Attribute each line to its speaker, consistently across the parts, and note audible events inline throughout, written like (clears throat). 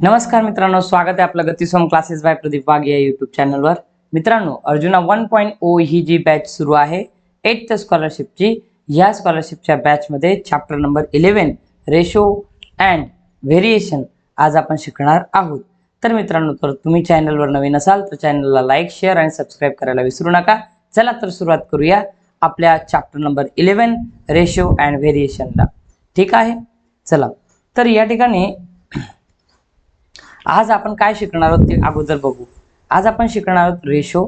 Speaker 1: नमस्कार मित्रांनो स्वागत आहे आपलं गतिसोम क्लासेस बाय प्रदीप वाघ या युट्यूब चॅनलवर मित्रांनो अर्जुना वन पॉईंट ओ ही जी बॅच सुरू आहे एट्थ स्कॉलरशिपची या स्कॉलरशिपच्या बॅचमध्ये chapter number eleven ratio and variation आज आपण शिकणार आहोत. तर मित्रांनो तर तुम्ही चॅनलवर नवीन असाल तर चॅनलला लाईक शेअर आणि सबस्क्राईब करायला विसरू नका. चला तर सुरुवात करूया आपल्या chapter number eleven ratio and व्हेरिएशनला ठीक आहे? चला. तर या ठिकाणी आज आपण काय शिकणार आहोत ते अगोदर बघू. आज आपण शिकणार आहोत रेशो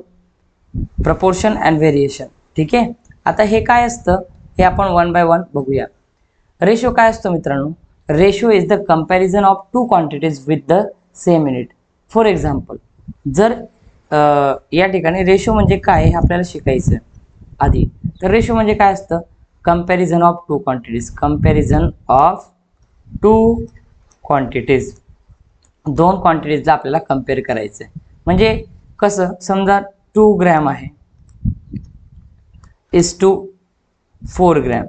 Speaker 1: प्रपोर्शन अँड व्हेरिएशन ठीक आहे? आता हे काय असतं? हे आपण वन बाय वन बघूया. रेशो काय असतो मित्रांनो? Ratio is the comparison of two quantities with the same unit for example जर या ठिकाणी रेशो म्हणजे काय हे आपल्याला शिकायचं आधी. तर रेशो म्हणजे काय असतं? Comparison of two quantities comparison of two quantities दोन क्वांटिटीजला आपल्याला कंपेअर करायचं आहे म्हणजे कसं? समजा टू ग्रॅम आहे. इज टू फोर ग्रॅम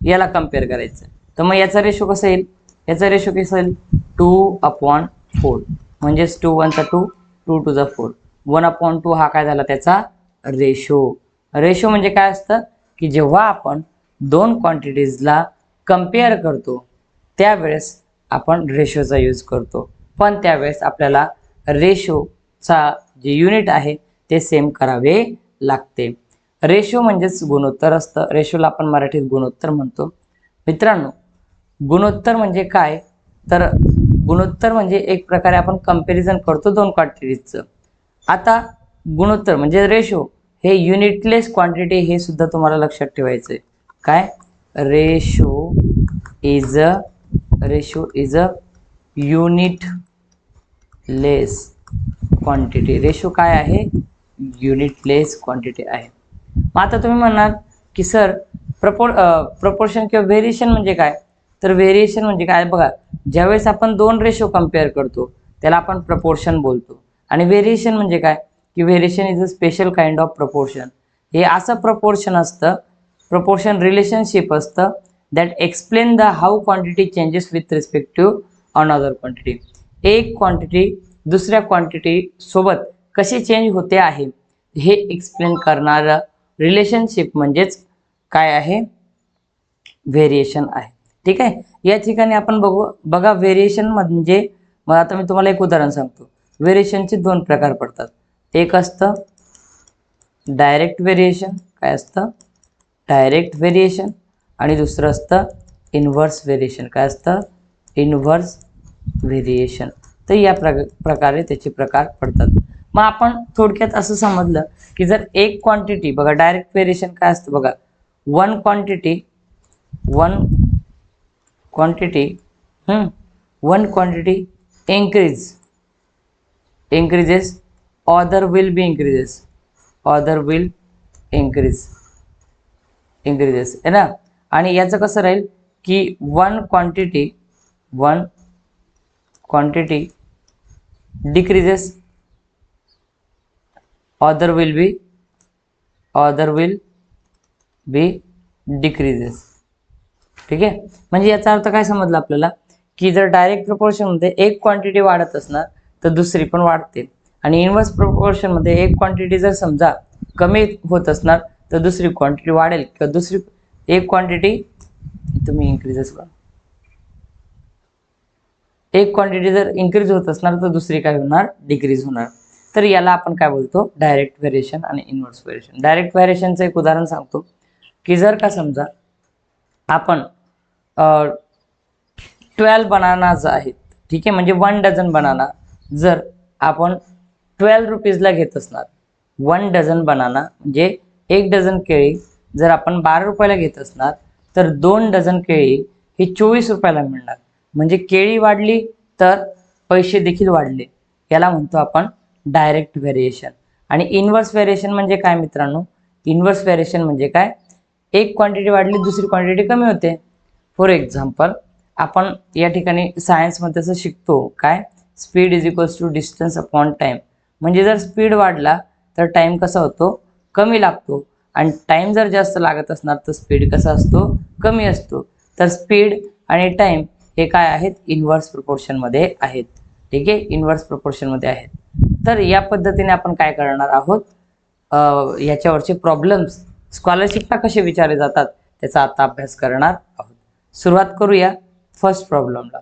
Speaker 1: याला कंपेअर करायचं तर मग याचा रेशो कसा येईल? याचा रेशो कसा येईल? टू अपॉन फोर म्हणजेच टू वनचा टू टू टू चा फोर वन अपॉन टू हा काय झाला? त्याचा रेशो रेशो म्हणजे काय असतं? की जेव्हा आपण दोन क्वांटिटीजला कंपेअर करतो त्यावेळेस आपण रेशोचा यूज करतो. पण त्यावेळेस आपल्याला रेशोचा जे युनिट आहे ते सेम करावे लागते. रेशो म्हणजेच गुणोत्तर असतं. रेशोला आपण मराठीत गुणोत्तर म्हणतो. मित्रांनो गुणोत्तर म्हणजे काय? तर गुणोत्तर म्हणजे एक प्रकारे आपण कंपेरिजन करतो दोन क्वांटिटीजचं आता गुणोत्तर म्हणजे रेशो. हे युनिटलेस क्वांटिटी हे सुद्धा तुम्हाला लक्षात ठेवायचं आहे काय? Ratio is a ratio is a unitless quantity ratio काय आहे? युनिट लेस क्वांटिटी आहे. मग आता तुम्ही म्हणणार की सर प्रपो प्रपोर्शन किंवा व्हेरिएशन म्हणजे काय? तर व्हेरिएशन म्हणजे काय? बघा ज्यावेळेस आपण दोन रेशो कंपेअर करतो त्याला आपण प्रपोर्शन बोलतो. आणि व्हेरिएशन म्हणजे काय? की variation is a special kind of proportion हे असं प्रपोर्शन असतं प्रपोर्शन रिलेशनशिप असतं that explain the how quantity changes with respect to another quantity एक क्वांटिटी दुसऱ्या क्वांटिटी सोबत कशी चेंज होते आहे हे एक्सप्लेन करणारं रिलेशनशिप म्हणजेच काय आहे? व्हेरिएशन आहे. ठीक आहे? या ठिकाणी आपण बघू बघा व्हेरिएशन म्हणजे मग आता मी तुम्हाला एक उदाहरण सांगतो. व्हेरिएशनचे दोन प्रकार पडतात. एक असतं डायरेक्ट व्हेरिएशन काय असतं? डायरेक्ट व्हेरिएशन आणि दुसरं असतं इन्व्हर्स व्हेरिएशन काय असतं? इन्व्हर्स व्हेरिएशन तर या प्र प्रकारे त्याचे प्रकार पडतात. मग आपण थोडक्यात असं समजलं की जर एक क्वांटिटी बघा डायरेक्ट व्हेरिएशन काय असतं बघा? One quantity one quantity one quantity increase increases other will be increases other will increase increases आहे ना? आणि याचं कसं राहील? की one quantity one quantity decreases other will be other will be decreases. ठीक आहे? म्हणजे याचा अर्थ काय समजलं आपल्याला? की जर डायरेक्ट प्रपोर्शनमध्ये एक क्वांटिटी वाढत असणार तर दुसरी पण वाढते. आणि इन्व्हर्स प्रपोर्शनमध्ये एक क्वांटिटी जर समजा कमी होत असणार तर दुसरी क्वांटिटी वाढेल. किंवा दुसरी एक क्वांटिटी तुम्ही इन्क्रीजेस करा. एक क्वांटिटी जर इन्क्रीज होत असणार तर दुसरी काय होणार? डिक्रीज होणार. तर याला आपण काय बोलतो? डायरेक्ट व्हेरिएशन आणि इन्व्हर्स व्हेरिएशन डायरेक्ट व्हेरिएशनचं एक उदाहरण सांगतो. की जर का समजा आपण ट्वेल्व बनानाज आहेत ठीक आहे म्हणजे वन डझन बनाना जर आपण ट्वेल्व रुपीजला घेत असणार वन डझन बनाना म्हणजे एक डझन केळी जर आपण बारा रुपयाला घेत असणार तर दोन डझन केळी ही चोवीस रुपयाला मिळणार. म्हणजे केळी वाढली तर पैसे देखील वाढले. याला म्हणतो आपण डायरेक्ट व्हेरिएशन आणि इन्व्हर्स व्हेरिएशन म्हणजे काय मित्रांनो? इन्व्हर्स व्हेरिएशन म्हणजे काय? एक क्वांटिटी वाढली दुसरी क्वांटिटी कमी होते. फॉर एक्झाम्पल आपण या ठिकाणी सायन्समध्ये असं शिकतो काय? Speed is equals to distance upon time म्हणजे जर स्पीड वाढला तर टाईम कसा होतो? कमी लागतो. आणि टाईम जर जास्त लागत असणार तर स्पीड कसा असतो? कमी असतो. तर स्पीड आणि टाईम हे काय आहेत? इन्व्हर्स प्रपोर्शनमध्ये आहेत. ठीक आहे? इन्व्हर्स प्रपोर्शनमध्ये आहेत. तर या पद्धतीने आपण काय करणार आहोत? याच्यावरचे प्रॉब्लेम्स स्कॉलरशिपला कसे विचारले जातात? त्याचा आता अभ्यास करणार आहोत. सुरुवात करूया फर्स्ट प्रॉब्लेमला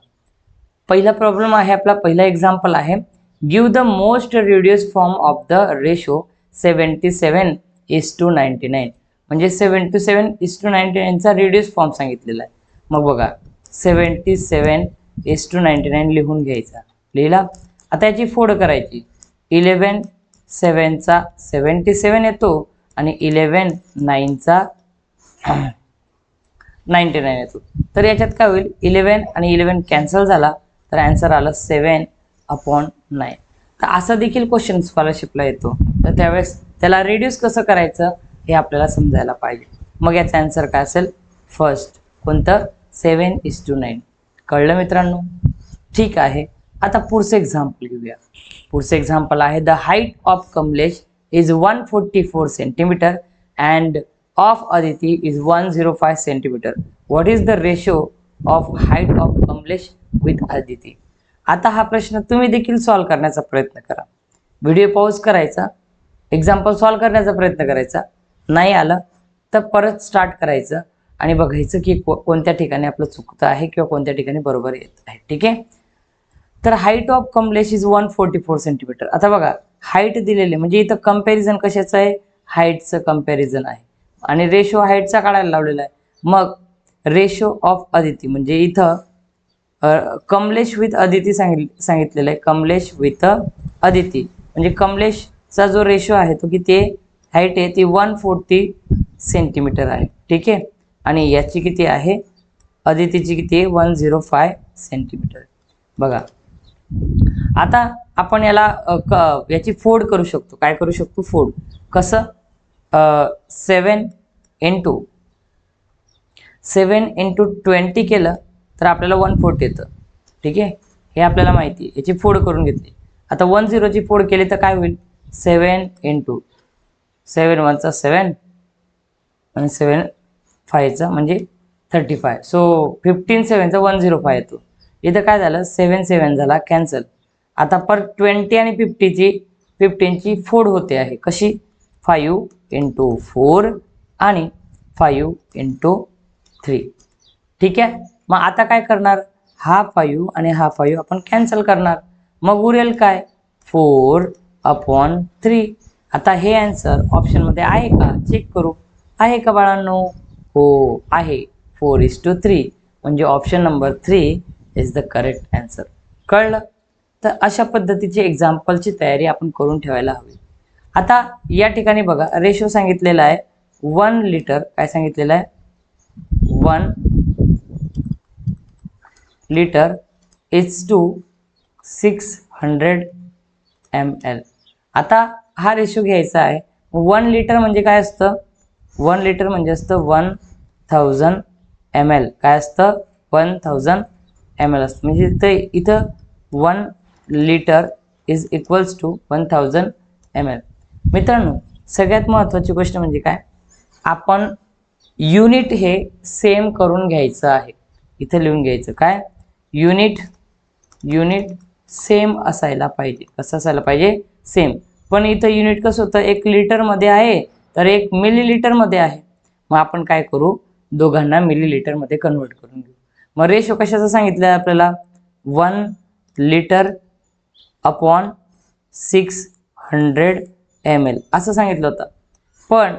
Speaker 1: पहिला प्रॉब्लेम आहे आपला पहिला एक्झाम्पल आहे. Give the most reduce form of the ratio seventy seven is to ninety nine म्हणजे seven to seven is to ninety नाईनचा reduce form सांगितलेला आहे. मग बघा. Seventy seven as to ninety nine लिहून घ्यायचा. लिहिला? आता याची फोड करायची. इलेवन सेवनचा सेवन्टी सेवन येतो आणि इलेवन नाईनचा (clears throat) नाईन्टी नाईन येतो. तर याच्यात काय होईल? इलेवन आणि इलेवन कॅन्सल झाला तर ॲन्सर आलं सेवन अपॉन नाईन. तर असा देखील क्वेश्चन स्कॉलरशिपला येतो. तर त्यावेळेस त्याला रिड्यूस कसं करायचं? हे आपल्याला समजायला पाहिजे. मग याचा आन्सर काय असेल? फर्स्ट कोणतं? Seven is to nine. कळलं मित्रांनो? ठीक आहे. आता पुढचं एक्झाम्पल घेऊया. पुढचं एक्झाम्पल आहे the height of Kamlesh is one forty four centimetre and of Aditi is one zero five centimetre what is the ratio of height of Kamlesh with Aditi? आता हा प्रश्न तुम्ही देखील सॉल्व करण्याचा प्रयत्न करा. व्हिडिओ पॉज करायचा. एक्झाम्पल सॉल्व करण्याचा प्रयत्न करायचा. नाही आलं तर परत स्टार्ट करायचं. आणि बघायचं की को कोणत्या ठिकाणी आपलं चुकतं आहे किंवा कोणत्या ठिकाणी बरोबर येत आहे. ठीक आहे? तर height of Kamlesh is one forty four centimetre आता बघा हाईट दिलेली म्हणजे इथं कंपॅरिझन कशाचं आहे? हाईटचं कंपॅरिझन आहे. आणि रेशो हाईटचा काढायला लावलेला आहे. मग रेशो ऑफ अदिती म्हणजे इथं कमलेश विथ अदिती सांगित सांगितलेलं आहे. कमलेश विथ अदिती. म्हणजे कमलेशचा जो रेशो आहे तो किती आहे? हाईट आहे ती वन फोर्टी सेंटीमीटर आहे. ठीक आहे? आणि याची किती आहे? अदितीची किती आहे? वन झिरो फाय सेंटीमीटर बघा. आता आपण याला क याची फोड करू शकतो. काय करू शकतो? फोड. कसं? Seven into seven into twenty केलं तर आपल्याला वन फोर्टी येतं. ठीक आहे? हे आपल्याला माहिती आहे. याची फोड करून घेतली. आता वन झिरोची फोड केली तर काय होईल? सेवन इंटू सेवन वनचा सेवन आणि सेवन फायचा म्हणजे थर्टी फाय सो फिफ्टीन सेवनचा वन झिरो फाय येतो. इथं काय झालं? सेवन सेवन झाला कॅन्सल आता पर ट्वेंटी आणि फिफ्टीची फिफ्टीनची फोड होते आहे. कशी? फाईव्ह इंटू फोर आणि फाईव्ह इंटू थ्री ठीक आहे? मग आता काय करणार? हा फाईव्ह आणि हा फाईव्ह आपण कॅन्सल करणार. मग उरेल काय? फोर अपॉन थ्री आता हे आन्सर ऑप्शनमध्ये आहे का? चेक करू. आहे का बाळांनो? हो आहे. फोर इज टू थ्री म्हणजे option number three is the correct answer कळलं? तर अशा पद्धतीची एक्झाम्पलची तयारी आपण करून ठेवायला हवी. आता या ठिकाणी बघा रेशो सांगितलेला आहे वन लिटर काय सांगितलेलं आहे? One litre is to six hundred M L आता हा रेशो घ्यायचा आहे. वन लिटर म्हणजे काय असतं? वन लिटर म्हणजे असतं वन थाउजंड एम एल काय असतं? वन थाउजंड एम एल असतं. म्हणजे ते इथं one litre is equals to one thousand M L मित्रांनो सगळ्यात महत्त्वाची गोष्ट म्हणजे काय? आपण युनिट हे सेम करून घ्यायचं आहे. इथं लिहून घ्यायचं. काय? युनिट युनिट सेम असायला पाहिजे. कसं असायला पाहिजे? सेम पण इथं युनिट कसं होतं? एक लिटरमध्ये आहे तर एक मिलीलिटरमध्ये आहे. मग आपण काय करू? दोघांना मिलीलिटरमध्ये कन्वर्ट करून घेऊ. मग रेशो कशाचं सांगितलं आहे आपल्याला? One litre upon six hundred M L असं सांगितलं होतं. पण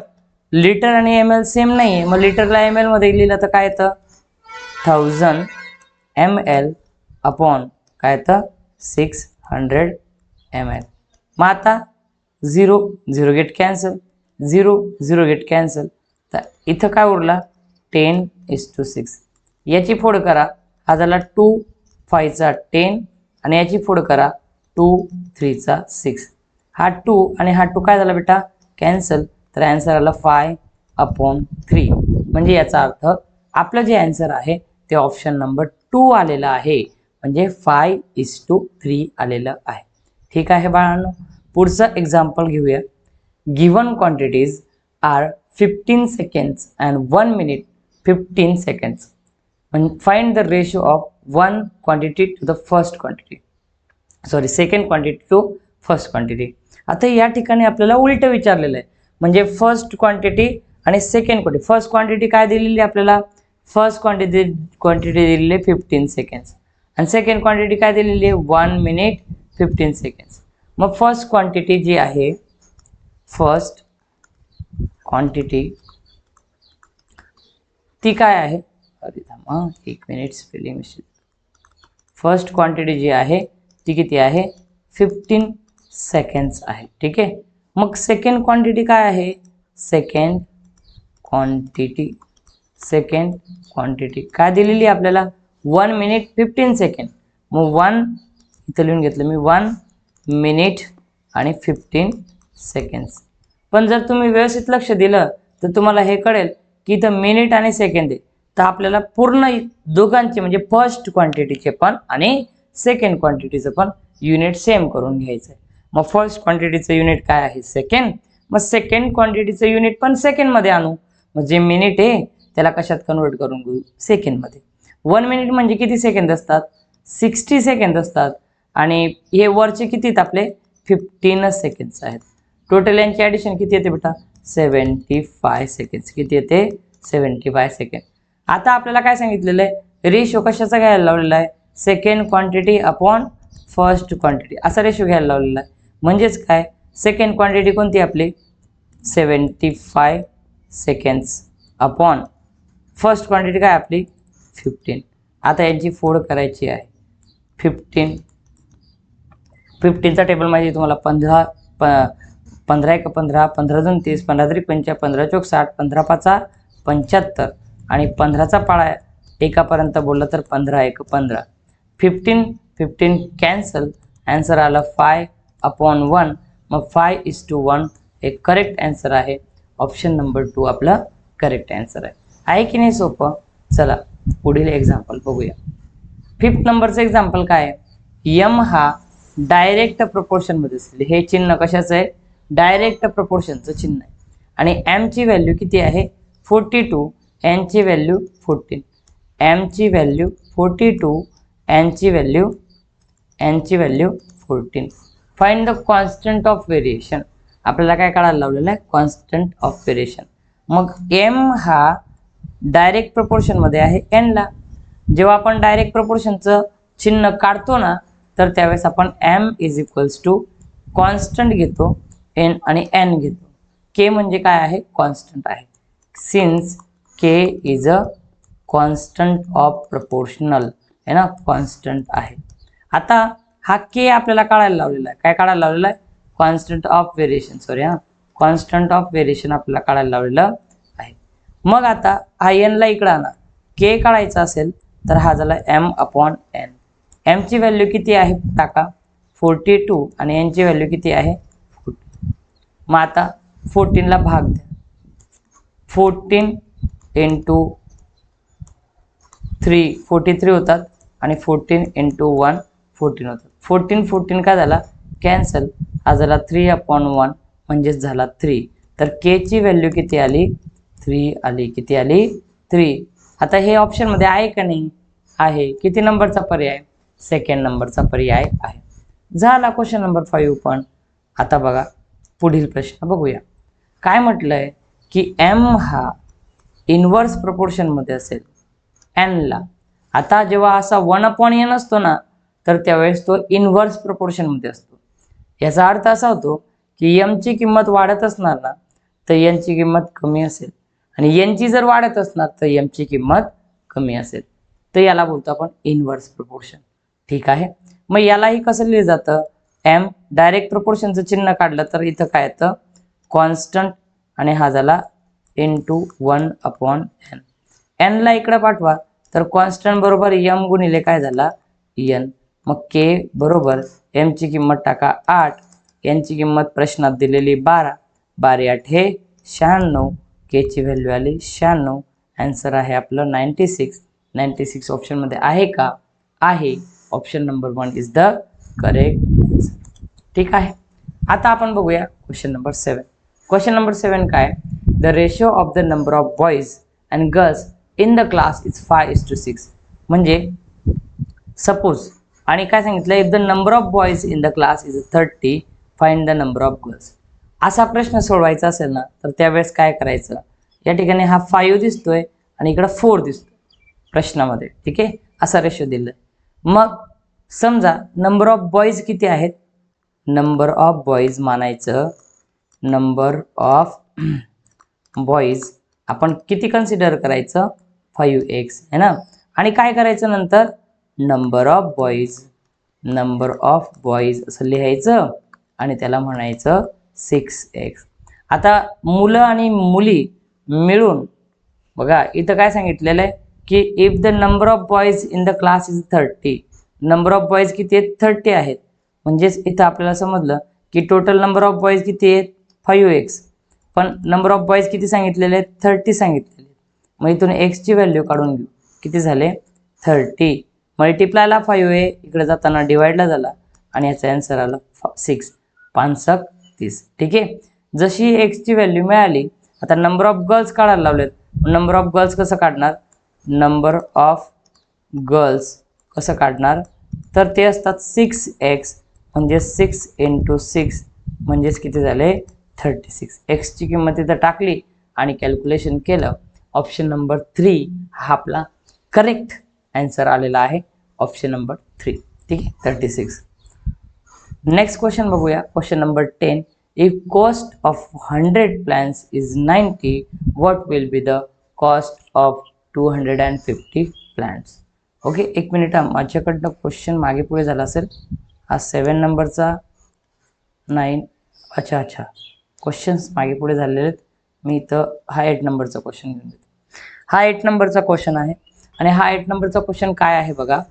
Speaker 1: लिटर आणि एम एल सेम नाही आहे मग लिटरला एम एलमध्ये लिहिलं तर काय येतं? थाउजंड एम एल अपॉन काय येतं? सिक्स हंड्रेड एम एल मग आता zero zero get cancel zero zero get cancel तर इथं काय उरला? टेन इज टू सिक्स याची फोड करा. हा झाला टू फायचा टेन आणि याची फोड करा टू थ्रीचा सिक्स हा टू आणि हा टू काय झाला बेटा? कॅन्सल तर ॲन्सर आला फाय अपॉन थ्री म्हणजे याचा अर्थ आपलं जे ॲन्सर आहे ते ऑप्शन नंबर टू आलेलं आहे. म्हणजे फाय इज टू थ्री आलेलं आहे. ठीक आहे बाळांनो? पुढचं एक्झाम्पल घेऊया. Given quantities are fifteen seconds and one minute fifteen seconds find the ratio of one quantity to the first quantity sorry second quantity to first quantity आता या ठिकाणी आपल्याला उलट विचारलेलं आहे. म्हणजे फर्स्ट क्वांटिटी आणि सेकंड क्वांटिटी फर्स्ट क्वांटिटी काय दिलेली आहे आपल्याला? फर्स्ट क्वांटिटी क्वांटिटी दिलेली आहे फिफ्टीन सेकंड्स आणि सेकंड क्वांटिटी काय दिलेली आहे? वन मिनिट फिफ्टीन सेकंड्स मग फर्स्ट क्वांटिटी जी आहे फर्स्ट क्वांटिटी ती काय आहे? अरे थांबा एक minute spelling mistake first quantity जी आहे ती किती आहे? फिफ्टीन सेकंड्स आहे ठीक आहे? मग सेकंड क्वांटिटी काय आहे? सेकंड क्वांटिटी सेकंड क्वांटिटी काय दिलेली आहे आपल्याला? वन मिनिट फिफ्टीन सेकंड मग वन इथं लिहून घेतलं मी वन मिनिट आणि फिफ्टीन सेकंड्स पण जर तुम्ही व्यवस्थित लक्ष दिलं तर तुम्हाला हे कळेल की इथं मिनिट आणि सेकंड आहे. तर आपल्याला पूर्ण दोघांचे म्हणजे फर्स्ट क्वांटिटीचे पण आणि सेकंड क्वांटिटीचं पण युनिट सेम करून घ्यायचं आहे मग फर्स्ट क्वांटिटीचं युनिट काय आहे? सेकंड मग सेकंड क्वांटिटीचं युनिट पण सेकंडमध्ये आणू. मग जे मिनिट आहे त्याला कशात कन्वर्ट करून घेऊ? सेकंडमध्ये वन मिनिट म्हणजे किती सेकंद असतात? सिक्स्टी सेकंद असतात. आणि हे वरचे किती आहेत आपले? फिफ्टीनच सेकंड्स आहेत. टोटल यांची ॲडिशन किती येते बेटा? Seventy five seconds. किती येते? Seventy five second. आता आपल्याला काय सांगितलेलं आहे? रेशो कशाचा घ्यायला लावलेला आहे? Second quantity upon first quantity असा रेशो घ्यायला लावलेला आहे. म्हणजेच काय? सेकंड क्वांटिटी कोणती आपली? Seventy five seconds upon first quantity काय आपली? फिफ्टीन आता यांची फोड करायची आहे. फिफ्टीन फिफ्टीनचा टेबल माहिती आहे तुम्हाला? पंधरा प पंधरा एक पंधरा पंधरा दोन तीस पंधरा तरी पंचा पंधरा चौक साठ पंधरा पाचा पंच्याहत्तर. आणि पंधराचा पाळा एकापर्यंत बोललं तर पंधरा एक पंधरा. फिफ्टीन फिफ्टीन कॅन्सल ॲन्सर आलं फाय अपॉन वन मग फाय इज टू वन हे करेक्ट ॲन्सर आहे. ऑप्शन नंबर टू आपलं करेक्ट ॲन्सर आहे. आहे की नाही सोपं? चला पुढील एक्झाम्पल बघूया. फिफ्थ नंबरचं एक्झाम्पल काय? आहे यम हा डायरेक्ट प्रपोर्शनमध्ये असेल. हे चिन्ह कशाचं आहे? डायरेक्ट प्रपोर्शनचं चिन्ह आहे. आणि एमची व्हॅल्यू किती आहे? फोर्टी टू एनची व्हॅल्यू फोर्टीन एमची व्हॅल्यू फोर्टी टू एनची value एनची value fourteen find the constant of variation आपल्याला काय काढायला लावलेलं आहे? कॉन्स्टंट ऑफ व्हेरिएशन मग एम हा डायरेक्ट प्रपोर्शनमध्ये आहे एनला जेव्हा आपण डायरेक्ट प्रपोर्शनचं चिन्ह काढतो ना तर त्यावेळेस आपण M is equals to constant घेतो. एन आणि एन घेतो. के म्हणजे काय आहे? कॉन्स्टंट आहे. Since K is a constant of proportional आहे ना? कॉन्स्टंट आहे. आता हा के आपल्याला काढायला लावलेला आहे. काय काढायला लावलेला आहे? Constant of variation. सॉरी हा. कॉन्स्टंट ऑफ व्हेरिएशन आपल्याला काढायला लावलेलं आहे. मग आता हा एनला इकडं आणा. के काढायचा असेल तर हा झाला एम अपॉन एन. एमची व्हॅल्यू किती आहे? टाका. Forty two. आणि एनची व्हॅल्यू किती आहे? मग आता फोर्टीनला भाग द्या. Fourteen into three forty three होतात आणि फोर्टीन इंटू वन फोर्टीन होतात. फोर्टीन फोर्टीन काय झाला? कॅन्सल हा झाला थ्री अपॉन वन म्हणजेच झाला थ्री तर केची व्हॅल्यू किती आली? थ्री आली. किती आली? थ्री आता हे ऑप्शनमध्ये आहे का नाही? आहे. किती नंबरचा पर्याय? सेकंड नंबरचा पर्याय आहे. झाला क्वेश्चन नंबर फाईव्ह पण. आता बघा. पुढील प्रश्न बघूया. काय म्हटलंय की एम हा इन्व्हर्स प्रपोर्शनमध्ये असेल. एनला आता जेव्हा असा वन अपॉन एन असतो ना तर त्यावेळेस तो इन्व्हर्स प्रपोर्शनमध्ये असतो. याचा अर्थ असा होतो की एमची किंमत वाढत असणार ना तर यांची किंमत कमी असेल. आणि यांची जर वाढत असणार तर एमची किंमत कमी असेल. तर याला बोलतो आपण इन्व्हर्स प्रपोर्शन ठीक आहे? मग यालाही कसं लिहिलं जातं? एम डायरेक्ट प्रपोर्शनचं चिन्ह काढलं तर इथं काय येतं? कॉन्स्टंट आणि हा झाला into one upon N एनला इकडं पाठवा. तर कॉन्स्टंट बरोबर यम गुणिले काय झाला? एन मग के बरोबर एमची किंमत टाका आठ. यांची किंमत प्रश्नात दिलेली बारा. बारे आठ हे शहाण्णव. केची व्हॅल्यू आली शहाण्णव. ॲन्सर आहे आपलं नाईन्टी सिक्स नाईन्टी सिक्स ऑप्शनमध्ये आहे का? आहे. Option number one is the correct ठीक आहे. आता आपण बघूया question number seven question number seven काय? The ratio of the number of boys and girls in the class is five is to six म्हणजे सपोज आणि काय सांगितलं? If the number of boys in the class is thirty find the number of girls असा प्रश्न सोडवायचा असेल ना तर त्यावेळेस काय करायचं? या ठिकाणी हा फाईव्ह दिसतोय आणि इकडं फोर दिसतोय प्रश्नामध्ये. ठीक आहे? असा रेशो दिलाय मग समजा नंबर ऑफ बॉईज किती आहेत? नंबर ऑफ बॉईज मानायचं. नंबर ऑफ बॉईज आपण किती कन्सिडर करायचं? फाईव्ह एक्स है ना? आणि काय करायचं नंतर? Number of boys number of boys असं लिहायचं आणि त्याला म्हणायचं सिक्स एक्स आता मुलं आणि मुली मिळून बघा इथं काय सांगितलेलं आहे की if the number of boys in the class is thirty number of boys किती आहेत? थर्टी आहेत. म्हणजेच इथं आपल्याला समजलं की टोटल नंबर ऑफ बॉईज किती आहेत? फाईव्ह एक्स पण नंबर ऑफ बॉईज किती सांगितलेले आहेत? थर्टी सांगितलेले आहेत. मग इथून एक्सची व्हॅल्यू काढून घेऊ. किती झाले? थर्टी मल्टिप्लायला फाईव्ह आहे इकडे जाताना डिवाइडला झाला आणि याचा आन्सर आला सिक्स पानसक तीस. ठीक आहे? जशी एक्सची व्हॅल्यू मिळाली आता नंबर ऑफ गर्ल्स काढायला लावलेत. नंबर ऑफ गर्ल्स कसं काढणार? नंबर ऑफ गर्ल्स कसं काढणार? तर ते असतात सिक्स एक्स म्हणजे सिक्स इंटू सिक्स म्हणजेच किती झाले? थर्टी सिक्स एक्सची किंमत तिथं टाकली आणि कॅल्क्युलेशन केलं ऑप्शन नंबर थ्री हा आपला करेक्ट आन्सर आलेला आहे. ऑप्शन नंबर थ्री ठीक आहे? थर्टी सिक्स नेक्स्ट क्वेश्चन बघूया. Question number ten if cost of hundred plans is ninety what will be the cost of two hundred and fifty plans okay एक minute हा माझ्याकडनं question मागे पुढे झाला असेल. हा सेवन नंबरचा नाईन अच्छा अच्छा. क्वेश्चन्स मागे पुढे झालेले आहेत. मी इथं हा एट नंबरचा क्वेश्चन घेऊन देतो. हा एट नंबरचा क्वेश्चन आहे. आणि हा एट नंबरचा क्वेश्चन काय आहे बघा?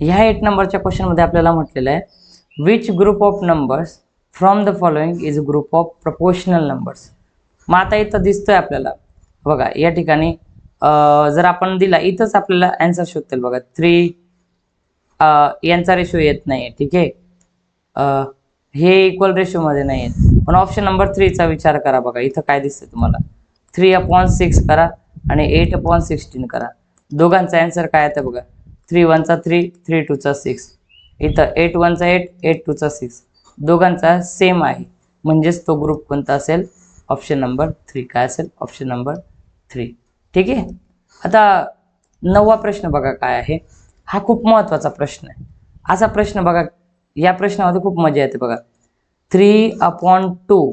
Speaker 1: ह्या एट नंबरच्या क्वेश्चनमध्ये आपल्याला म्हटलेलं आहे which group of numbers from the following is group of proportional numbers मग आता इथं दिसतोय आपल्याला. बघा या ठिकाणी जर आपण दिला इथंच आपल्याला अँसर शोधतील बघा. थ्री यांचा रेशो येत नाही ठीक आहे? हे इक्वल रेशोमध्ये नाही आहेत पण ऑप्शन नंबर थ्रीचा विचार करा बघा इथं काय दिसतं तुम्हाला. थ्री अपॉन सिक्स करा आणि एट अपॉन सिक्स्टीन करा. दोघांचा अँसर काय येतं बघा? थ्री वनचा थ्री थ्री टूचा सिक्स इथं एट वनचा एट एट टूचा सिक्स दोघांचा सेम आहे. म्हणजेच तो ग्रुप कोणता असेल? ऑप्शन नंबर थ्री काय असेल? ऑप्शन नंबर थ्री ठीक आहे? आता नववा प्रश्न बघा काय आहे. हा खूप महत्त्वाचा प्रश्न आहे. असा प्रश्न बघा या प्रश्नामध्ये खूप मजा येते बघा. Three upon two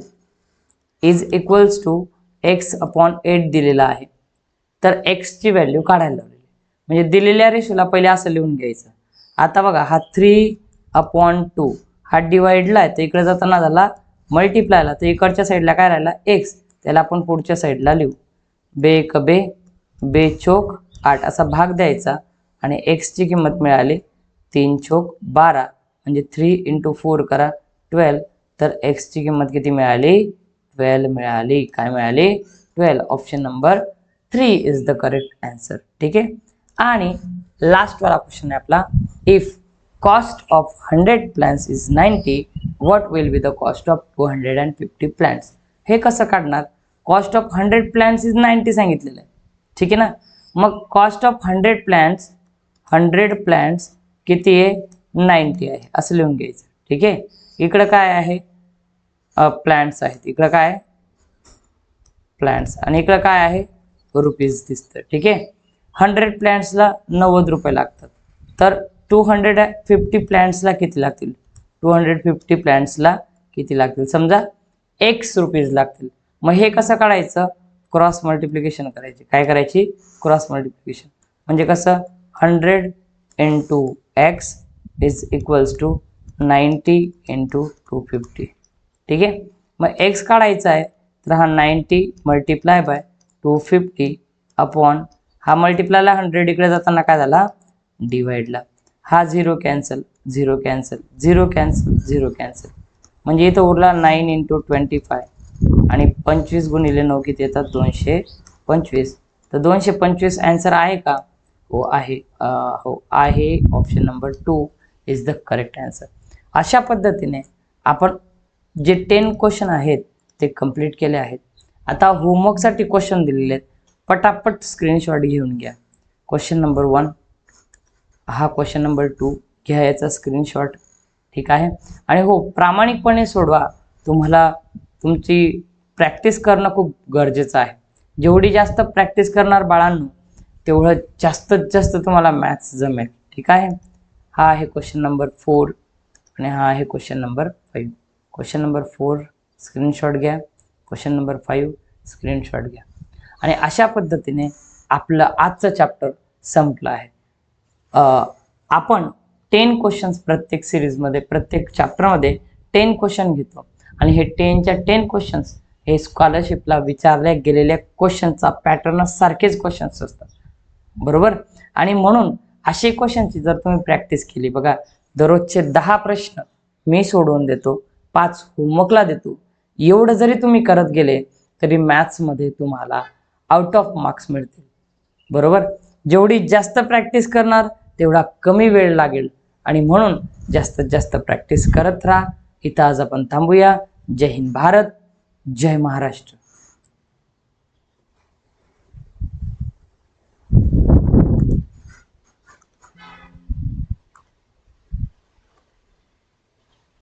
Speaker 1: is equals to X upon eight दिलेला आहे. तर एक्सची व्हॅल्यू काढायला लावलेली म्हणजे दिलेल्या रेशोला पहिले असं लिहून घ्यायचं. आता बघा हा थ्री अपॉन टू हा डिवाइडला आहे तर इकडे जाताना झाला मल्टिप्लायला तर इकडच्या साईडला काय राहिला? एक्स त्याला आपण पुढच्या साईडला लिहू. बे एक बे बे चोक आठ असा भाग द्यायचा आणि एक्सची किंमत मिळाली तीन चोक बारा म्हणजे थ्री इंटू फोर करा ट्वेल्व तर एक्सची किंमत किती मिळाली? ट्वेल्व मिळाली. काय मिळाली? Twelve option number three is the correct answer ठीक आहे? आणि लास्टवाला क्वेश्चन आहे आपला. If cost of hundred plans is ninety what will be the cost of two hundred and fifty plans हे कसं काढणार? Cost of hundred plans is ninety सांगितलेलं आहे. ठीक आहे ना? मग cost of hundred plans hundred plans किती आहे? नाईन्टी आहे. असं लिहून घ्यायचं. ठीक आहे? इकडं काय आहे? प्लॅन्ट्स आहेत. इकडं काय आहे? प्लॅन्ट्स आणि इकडं काय आहे? रुपीज दिसतं. ठीक आहे? हंड्रेड प्लॅन्ट्सला नव्वद रुपये लागतात. तर टू हंड्रेड फिफ्टी प्लॅन्ट्सला किती लागतील? टू हंड्रेड फिफ्टी प्लॅन्ट्सला किती लागतील? समजा एक्स रुपीज लागतील. मग हे कसं काढायचं? क्रॉस मल्टिप्लिकेशन करायची. काय करायची? क्रॉस मल्टिप्लिकेशन म्हणजे कसं? Hundred into X is equals to ninety into two fifty ठीक आहे? मग एक्स काढायचा आहे तर हा ninety multiply by two fifty upon हा मल्टिप्लायला हंड्रेड इकडे जाताना काय झाला? डिवाइडला हा zero cancel zero cancel zero cancel zero cancel म्हणजे इथं उरला नाईन इंटू ट्वेंटी फाय आणि पंचवीस गुणिले नऊ किती येतात? दोनशे पंचवीस. तर दोनशे पंचवीस ॲन्सर आहे का? हो आहे. हो आहे. Option number two is the correct answer अशा पद्धतीने आपण जे टेन क्वेश्चन आहेत ते कंप्लीट केले आहेत. आता होमवर्कसाठी क्वेश्चन दिलेले आहेत. पटापट स्क्रीनशॉट घेऊन घ्या. क्वेश्चन नंबर वन हा क्वेश्चन नंबर टू घ्या याचा स्क्रीनशॉट ठीक आहे? आणि हो प्रामाणिकपणे सोडवा. तुम्हाला तुमची प्रॅक्टिस करणं खूप गरजेचं आहे. जेवढी जास्त प्रॅक्टिस करणार बाळांनो तेवढं जास्तीत जास्त तुम्हाला मॅथ्स जमेल. ठीक आहे? हा आहे क्वेश्चन नंबर फोर आणि हा आहे question number five question number four screenshot घ्या. क्वेश्चन नंबर फाईव्ह स्क्रीनशॉट घ्या. आणि अशा पद्धतीने आपलं आजचं चॅप्टर संपलं आहे. आपण टेन क्वेश्चन्स प्रत्येक सिरीजमध्ये प्रत्येक चॅप्टरमध्ये टेन क्वेश्चन घेतो. आणि हे टेनच्या टेन क्वेश्चन्स हे स्कॉलरशिपला विचारल्या गेलेल्या क्वेश्चनचा पॅटर्न सारखेच क्वेश्चन्स असतात. बरोबर? आणि म्हणून असे क्वेश्चनची जर तुम्ही प्रॅक्टिस केली बघा दररोजचे दहा प्रश्न मी सोडवून देतो पाच होमवर्कला देतो एवढं जरी तुम्ही करत गेले तरी मॅथ्समध्ये तुम्हाला आउट ऑफ मार्क्स मिळतील. बरोबर? जेवढी जास्त प्रॅक्टिस करणार तेवढा कमी वेळ लागेल. आणि म्हणून जास्तीत जास्त प्रॅक्टिस करत राहा. इथं आज आपण थांबूया. जय हिंद भारत जय महाराष्ट्र.